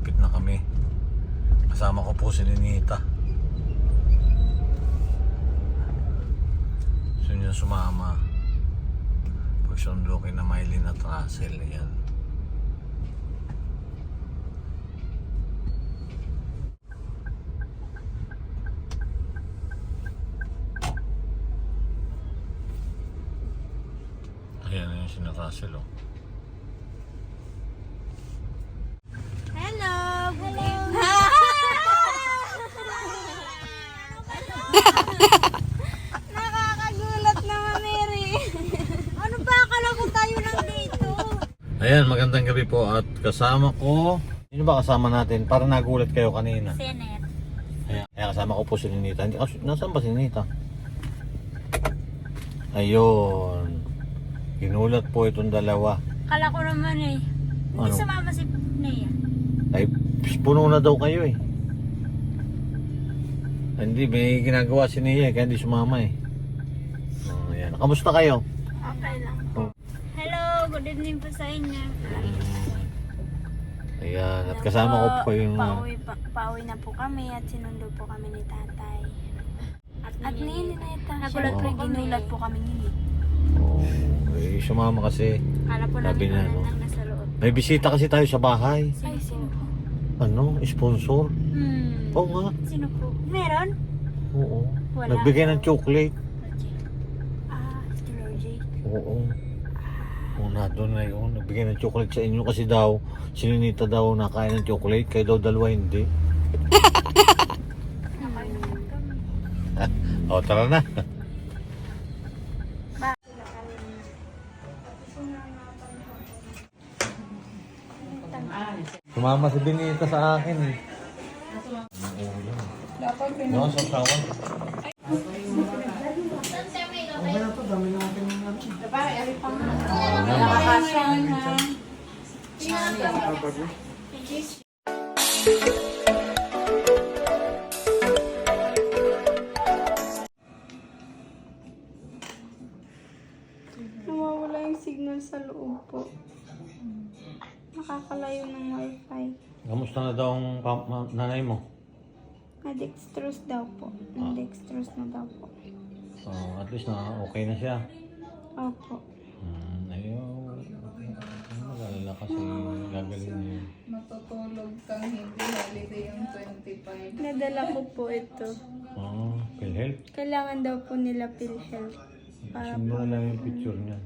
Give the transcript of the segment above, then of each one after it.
malapit na kami. Kasama ko po si Ninita. Gusto niya sumama. Pagsundo kay na Mylene at Russell. Yan. Ayan na yung si Russell oh. Hello! Hello! Nakakagulat naman, Mary. ano ba? Akala ko tayo lang dito. Ayan, magandang gabi po at kasama ko Sino ba kasama natin? Para nagulat kayo kanina. Senet. Ayan, ayan kasama ko po si Ninita. Hindi, kas- nasaan ba si Ninita? Ayun. Ginulat po itong dalawa. Akala ko naman eh. Hindi Ano? sumama si Nea. Ay, puno na daw kayo eh. Hindi, may ginagawa si Nia eh, kaya hindi sumama eh. Oh, ayan. Kamusta kayo? Okay lang. Good evening po sa inyo. Ayan, at kasama ko po yung... Pauwi, pa, pauwi na po kami at sinundo po kami ni tatay. At, At ni Nineta, Nagulat syempre po kami. ginulat po kami nini. Oh, eh, sumama kasi. Akala po namin na, na, no? nang nasa loob. May bisita kasi tayo sa bahay. Ay, sino po? Ano? Sponsor? Hmm. Oo nga. Sino po? Meron? Oo. Wala. Nagbigay ng chocolate. Ah, si Roger. Oo. Oo na doon na yun. Nagbigay ng chocolate sa inyo kasi daw, si Ninita daw nakain ng chocolate, kayo daw dalawa hindi. o, tara na. Sumama si Benita sa akin eh. No, sa sawan. Nawawala yung signal sa loob po. Nakakalayo ng wifi. Kamusta na daw ang pa- ma- nanay mo? Na-dextrose daw po. Na-dextrose na daw po. Oh, at least na okay na siya. Opo. Hmm, ayun. Mag-alala kasi gagaling na yun. matutulog kang hindi holiday yung 25. Nadala ko po ito. Oo, oh, PhilHealth. Kailangan daw po nila PhilHealth. Para Sino na lang yung picture niya.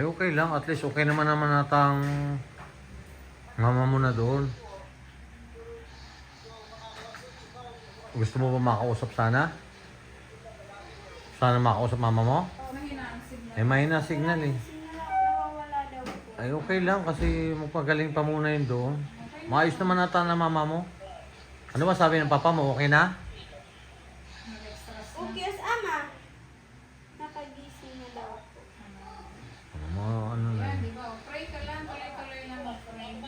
Ay, okay lang. At least okay naman naman natang mama mo na doon. Gusto mo ba makausap sana? Sana makausap mama mo? Eh, mahina signal eh. Nawawala daw po. Ay, okay lang kasi magpagaling pa muna yun doon. Maayos naman nata na mama mo. Ano ba sabi ng papa mo? Okay na? Okay, as ama. Nakagising na daw po. Ano mo, ano na yun? Di ba? Pray ka lang, tuloy-tuloy lang mag-pray.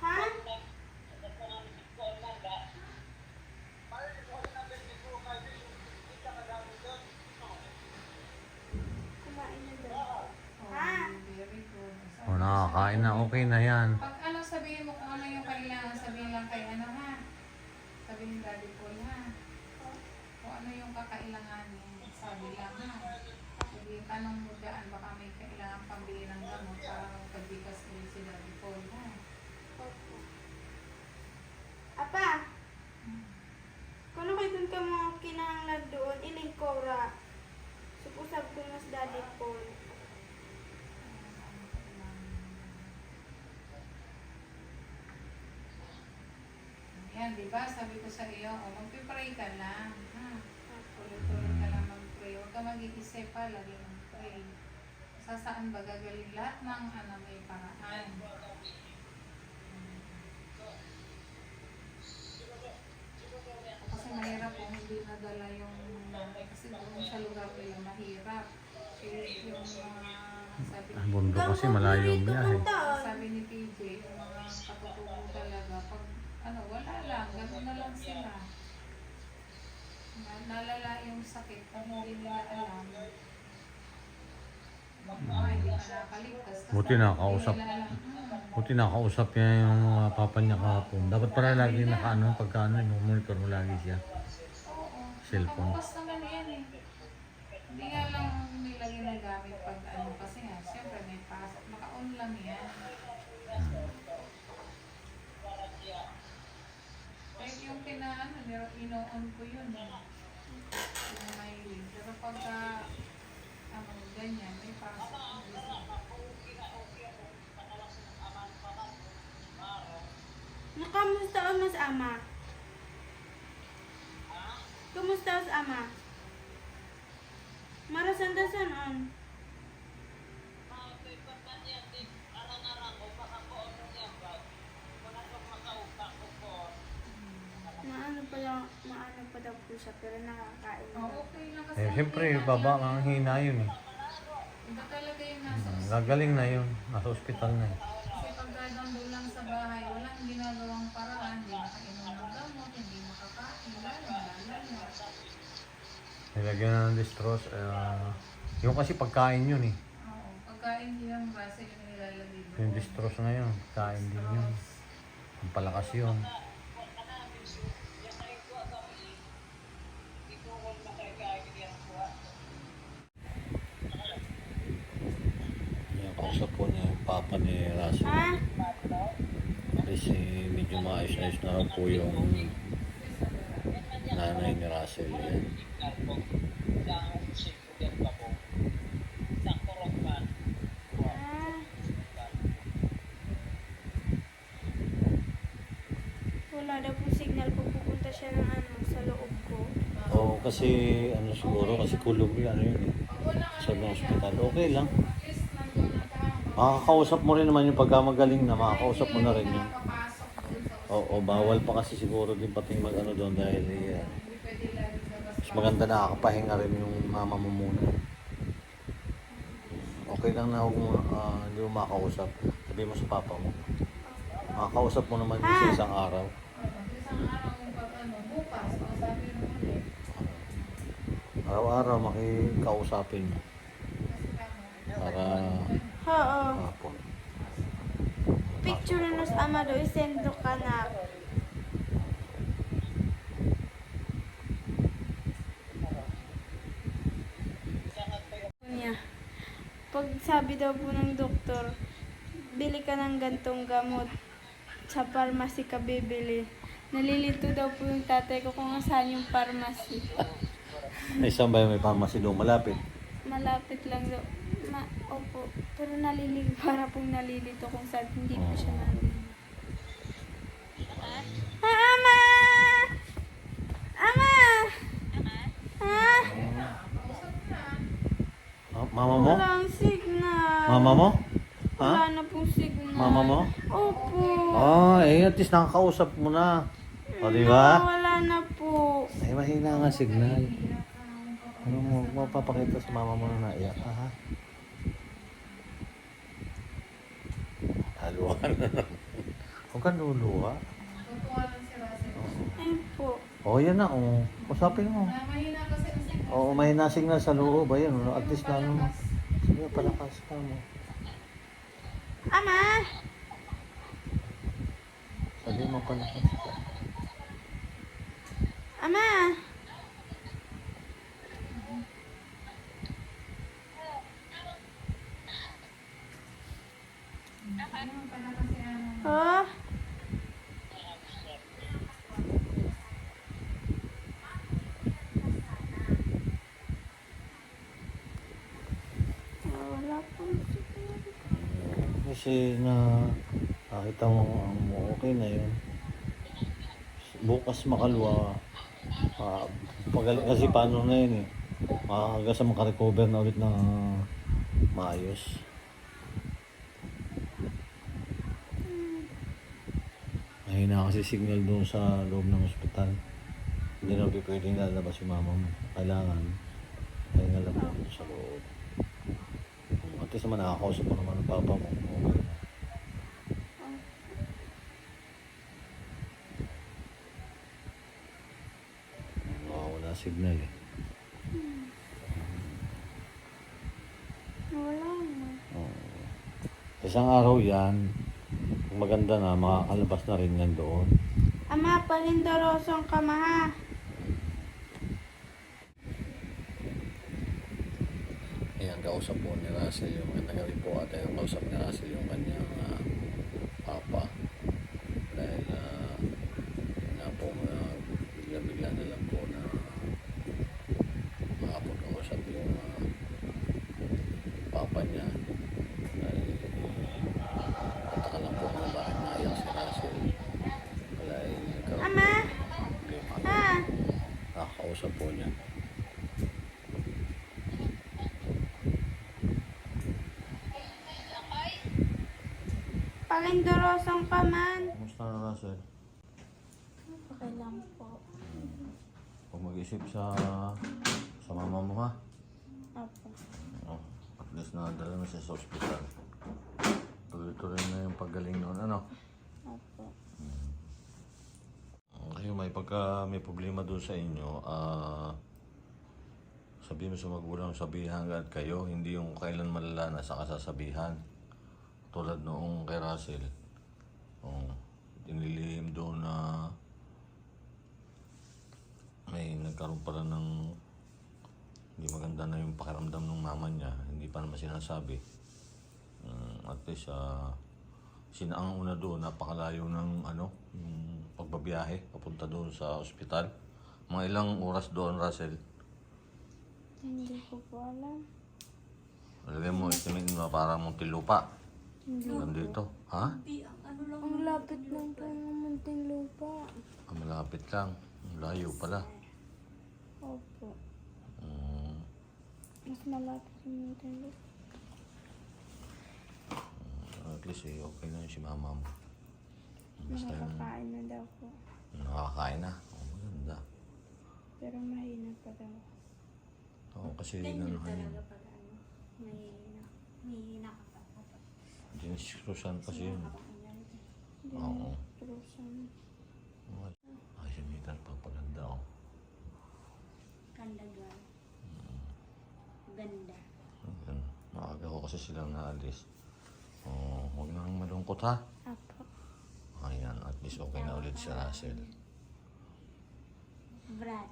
Ha? Kumain na daw. Ha? Very good. O, nakakain na. Okay na yan. Pag ano, sabihin mo kung ano yung kailangan, sabihin lang kay ano ha. Sabihin Daddy Paul ha. Kung ano yung kakailanganin, sabi lang ha. Sabihin, tanong mo dyan, baka may kailangan pambili ng gamot para magpagbigas ulit si Daddy Paul ha. Apa? Kung kayo dun ka mga kinahanglan doon, iling kora. Supusab ko mas daddy Paul. Ayan, di ba? Sabi ko sa iyo, oh, magpipray ka lang. Ha? Tuloy-tuloy ka lang magpray. Huwag ka mag-iisip pa, lagi magpray. Sa saan ba gagaling lahat ng ano, may paraan. Kasi mahirap kung hindi nadala yung kasi doon sa lugar ko eh, yung mahirap. Yung mga uh, sabi Ang bundok kasi malayo biyahe. Eh. Sabi ni PJ, yung mga uh, talaga pag ano, wala lang, gano'n na lang sila. Na- Nalala yung sakit kung hindi nila alam. Buti alam. Hmm. Buti nakausap niya yung uh, papa niya kahapon. Dapat pala lagi nakaano, pagka ano, monitor mo lagi siya. Oo. Cellphone. Nakabukas naman yan eh. Hindi nga lang nila ginagamit pag ano kasi nga, siyempre may pasok. Naka-on lang yan. Yung pinaano, niro ino-on ko yun eh. Yung may link. Pero pagka ano, ganyan, may pasok. Nakamusta ang mas ama? Kumusta ang ama? Marasan-dasan on. Maano pa lang, maano pa daw po siya, pero nakakain na. Oh, okay lang kasi. Eh, ang siyempre, baba, ang hina yun eh. Iba talaga yung nasa Hmm, Gagaling na yun. Nasa ospital na eh. Kasi pag nandun lang sa bahay, walang ginagawang paraan, hindi makainom ng gamot, hindi makakain, lalo, lalo. Nilagyan na ng distros. Uh, yung kasi pagkain yun eh. Oo, pagkain din ng grasa yung nilalagay doon. Yung distros na yun. Kain din yun. Ang palakas yun. Yan, kausap po niya yung papa ni Russell. Kasi medyo maayos-ayos na raw po yung nanay ni Russell. Yan. Ah. Wala daw po signal pag pupunta siya ng ano, sa loob ko. Oo, kasi ano siguro, kasi kulog yun, ano yun eh. Sa mga hospital. Okay lang. Yes, nandun na ka. Makakausap mo rin naman yung pagka na, makakausap mo na rin yun. Oo, bawal pa kasi siguro din pating mag ano doon dahil eh, mas maganda nakakapahinga rin yung mama mo muna. Okay lang na huwag mo, ah, hindi mo makausap. Sabi mo sa papa mo. Makakausap mo naman yung sa isang araw. Araw-araw makikausapin mo. Para Oo. hapon. Picture nos ama do, isendo ka na. Niya. Pag sabi daw po ng doktor, bili ka ng gantong gamot. Sa pharmacy ka bibili. Nalilito daw po yung tatay ko kung saan yung pharmacy. Ay, saan ba yung may pharmacy doon? Malapit. Malapit lang daw. Ma, opo. Pero nalilito, para pong nalilito kung saan hindi po siya nalilito. Ah, ama! Ama! Ha? Ah, mama mo? Wala ang signal. Mama mo? Wala Ha? na pong signal. Mama mo? Opo. Ah, eh, at least nakakausap mo na. O, di ba? Wala na po. Ay, mahina nga signal. Ano mo, mapapakita sa mama mo na naiyak ka, ha? Haluan na naman. Huwag ka luluha. tutuwa lang si Russell. Ayun po. O, yan na, o. Usapin mo. Na mahina kasi ang signal. Oo, may signal sa loob. Ayan, o. At least na, ano. Sige, palakas ka mo. Ama! Sabi mo palakas ka. Ama! Ano pala kasi ano, Oh? Ah, Wala pong signal. Kasi na nakita mo ang okay na yun. Bukas makalwa. Ah, pag- kasi paano na yun eh. Maaga sa makarecover na ulit na maayos. Mahina kasi signal doon sa loob ng ospital. Hindi na pwedeng lalabas yung mama mo. Kailangan lang doon sa loob. Least naman nakakausap mo naman ng papa mo. Okay. Nakawala signal eh. Wala na. Oo. Isang araw yan, maganda na, makakalabas na rin yan doon. Ama, palindorosong ka ma ha. Ayan, kausap po ni Russell yung nagabi po at yung kausap ni Russell yung kanyang ah, papa. Dahil uh, na po uh, bigla-bigla na lang po na makapag kausap yung ah, papa niya. Dahil pataka lang po kung bakit naiyak si Russell. Wala ay nagkaroon Ama? ng problema. Ha? Nakakausap po niya. Palindorosong ka man. Kumusta na Russell? Okay lang po. Huwag mag-isip sa sa mama mo ha. Opo. Oh, at least nadala na siya sa ospital. Tuloy-tuloy na yung paggaling noon. Ano? Opo. Kayo may pagka may problema doon sa inyo, ah sabihin mo sa magulang, sabihan agad kayo, hindi yung kailan malala na sa kasasabihan. Tulad noong kay Russell. Oh, dinilihim doon na may nagkaroon pala ng hindi maganda na yung pakiramdam ng mama niya, hindi pa naman sinasabi. Mm, at least, ah, sina ang una doon, napakalayo ng ano, yung pagbabiyahe, papunta doon sa ospital. Mga ilang oras doon, Russell. Hindi ko po alam. Lagay mo, itimin mo parang Muntinlupa. Hanggang dito. Ha? Ang lapit lang po ng munting lupa. Ah, malapit lang. Ang Layo pala. Opo. Mm, Mas malapit yung munting lupa. at least eh, okay na yun si mama mo. Basta yung Nakakakain na daw po. nakakain na. Oh, maganda. Pero mahina pa daw. Oo, kasi nanuhan yun. Pag ano, may, may nakapag Diniskrusan kasi yun. Oo. trusan. Ay, si Mita, papaganda oh. Ganda girl. Ganda. Maaga ko kasi silang naalis. Oh, huwag na nang malungkot ha. Apo. Ayan, at least okay na ulit si Russell. Brad.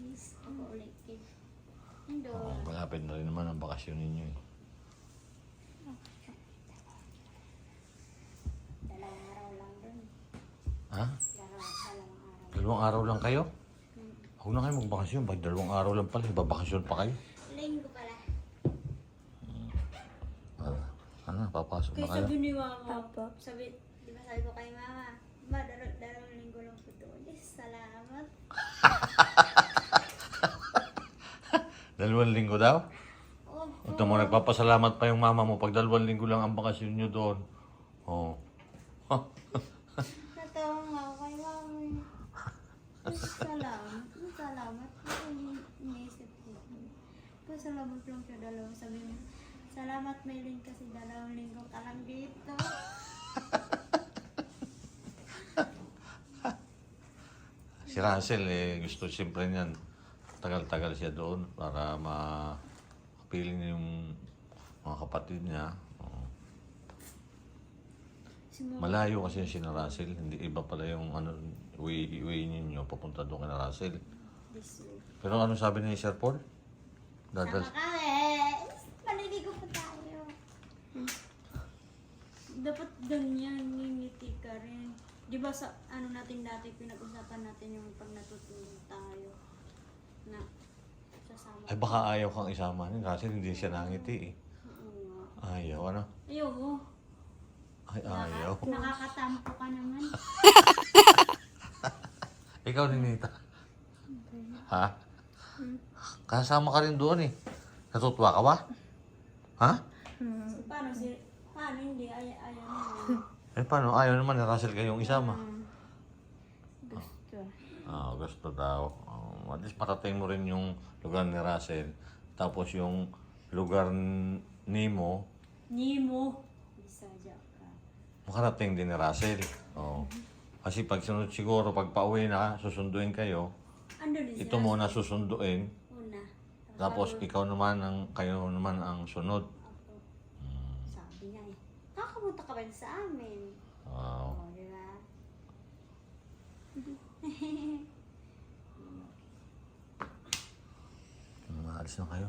Miss ako ulit. Indo. Oo, malapit na rin naman ang bakasyon ninyo eh. Dalawang araw lang dun. Ha? Dalawang, araw. Lang kayo? Huwag na kayo magbakasyon. Bakit dalawang araw lang pala? Babakasyon pa kayo? Linggo pala. Ah, ano, papasok na Kaya kayo? sabi ni mama, Apo. sabi, di ba sabi ko kay mama, ma, dalaw, dalawang linggo lang po doon. Eh, salamat. Dalawang linggo daw? Oh, Ito mo, nagpapasalamat pa yung mama mo pag dalawang linggo lang ang bakasyon nyo doon. Oh. natawa nga ako kay mama. eh. Salamat. Salamat. Ano iniisip ko. Pasalamat lang siya dalawang sabi mo. Salamat Maylin kasi dalawang linggo ka lang dito. Si Russell, eh, gusto siyempre niyan. Tagal-tagal siya doon para ma-feeling yung mga kapatid niya. Malayo kasi yung si na Russell. Hindi iba pala yung ano, way, way ninyo papunta doon kay Russell. this way. Pero ano sabi ni Sir Paul? Dadal, Sama kami. Maliligo pa tayo. Dapat ganyan, ngingiti ka rin. Di ba sa ano natin dati, pinag-usapan natin yung pag natutulog tayo. Na, sasama. ay baka ayaw kang isama ni Russell. Hindi siya nangiti eh. Oo nga. Ayaw, ano? Ayaw. Nakakatampo ka naman. Ikaw, Ninita. Ha? Kasama ka rin doon eh. Natutuwa ka ba? Ha? So, paano si... Paano hindi? Ay, ayaw naman. Eh paano? Ayaw naman ni Russell kayong isama. Gusto. Ah, gusto daw. Um, at least matating mo rin yung lugar ni Russell. Tapos yung lugar n- nimo, Nemo. Makarating din ni Russell. Oo. Kasi pag sunod siguro, pag pauwi na, susunduin kayo, Ano din ito muna susunduin, Una. tapos ikaw naman ang, kayo naman ang sunod. Sabi niya eh. Kakapunta ka ba sa amin? Wow. Oo, di ba? Maalis na kayo.